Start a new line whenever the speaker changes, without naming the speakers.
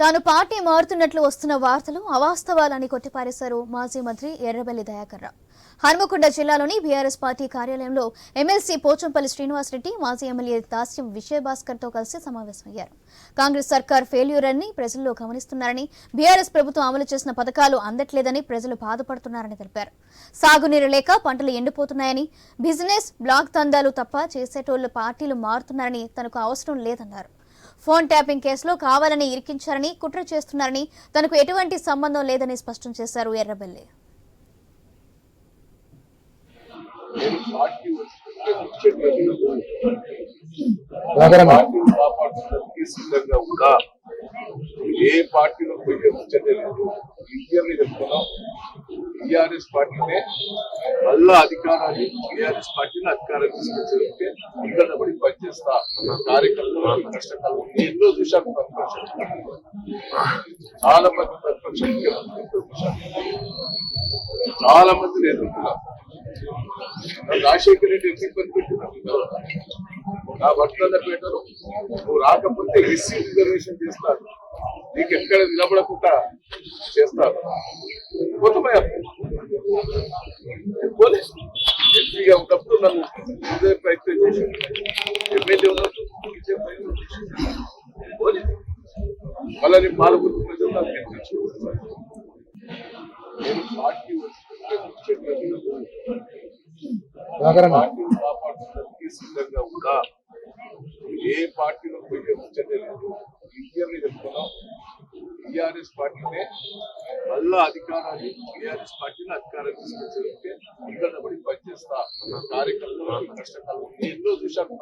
తాను పార్టీ మారుతున్నట్లు వస్తున్న వార్తలు అవాస్తవాలని కొట్టిపారేశారు మాజీ మంత్రి ఎర్రబెల్లి దయాకర్ రావు. హన్మకొండ జిల్లాలోని బీఆర్ఎస్ పార్టీ కార్యాలయంలో ఎమ్మెల్సీ పోచంపల్లి శ్రీనివాసరెడ్డి మాజీ ఎమ్మెల్యే దాస్యం విజయభాస్కర్తో కలిసి సమావేశమయ్యారు. కాంగ్రెస్ సర్కార్ ఫెయిల్యూర్ అని ప్రజల్లో గమనిస్తున్నారని బీఆర్ఎస్ ప్రభుత్వం అమలు చేసిన పథకాలు అందట్లేదని ప్రజలు బాధపడుతున్నారని తెలిపారు. సాగునీరు లేక పంటలు ఎండిపోతున్నాయని బిజినెస్ బ్లాక్ దందాలు తప్ప చేసేటోళ్ళు పార్టీలు మారుతున్నారని తనకు అవసరం లేదన్నారు. ఫోన్ ట్యాపింగ్ కేసులో కావాలని ఇరికించారని కుట్ర చేస్తున్నారని తనకు ఎటువంటి సంబంధం లేదని స్పష్టం చేశారు ఎర్రబెల్లి.
కూడా ఏ పార్టీలో పోయే ముచ్చట్లేదు ఇండియన్ చెప్తున్నాం టిఆర్ఎస్ పార్టీనే మళ్ళా అధికారాన్ని టిఆర్ఎస్ పార్టీని అధికారం తీసుకొచ్చే ఇక్కడ పడి పనిచేస్తా కార్యకర్తలు కష్టకాలం ఎన్నో చూశాను ప్రతిపక్షం. చాలా మంది ప్రతిపక్ష చాలా మంది ఎదుర్కొన్నాను రాజశేఖర రెడ్డి ఎన్ని ఇబ్బంది పెట్టినారు? నా వర్తనపేటలో నువ్వు రాకపోతే ఎస్సీ రిజర్వేషన్ చేస్తారు. నీకు ఎక్కడ నిలబడకుండా చేస్తారు. పోతమయ్యా పోలే ఎస్సీగా ఉన్నప్పుడు నన్ను ఇదే ప్రయత్నం చేశాను ఎమ్మెల్యే ఉన్నప్పుడు ఇదే ప్రయత్నం చేశాను పోలే మళ్ళీ నేను పాల్గొన్న ప్రజలు నాకు గెలిపించుకుంటున్నారు నేను పార్టీ వస్తుంటే ముచ్చట్లేదు.
రాఘరమ్మ.
పార్టీని కాపాడుతున్నందుకు సిద్ధంగా కూడా ఏ పార్టీలో పోయే ముచ్చట్లేదు ఇండియన్ చెప్తున్నాం టిఆర్ఎస్ పార్టీనే మళ్ళా అధికారాన్ని టీఆర్ఎస్ పార్టీని అధికారం తీసుకొచ్చే ఇక్కడ పడి పనిచేస్తా నా కార్యకర్తలు కష్టకాలం ఎన్నో చూశాను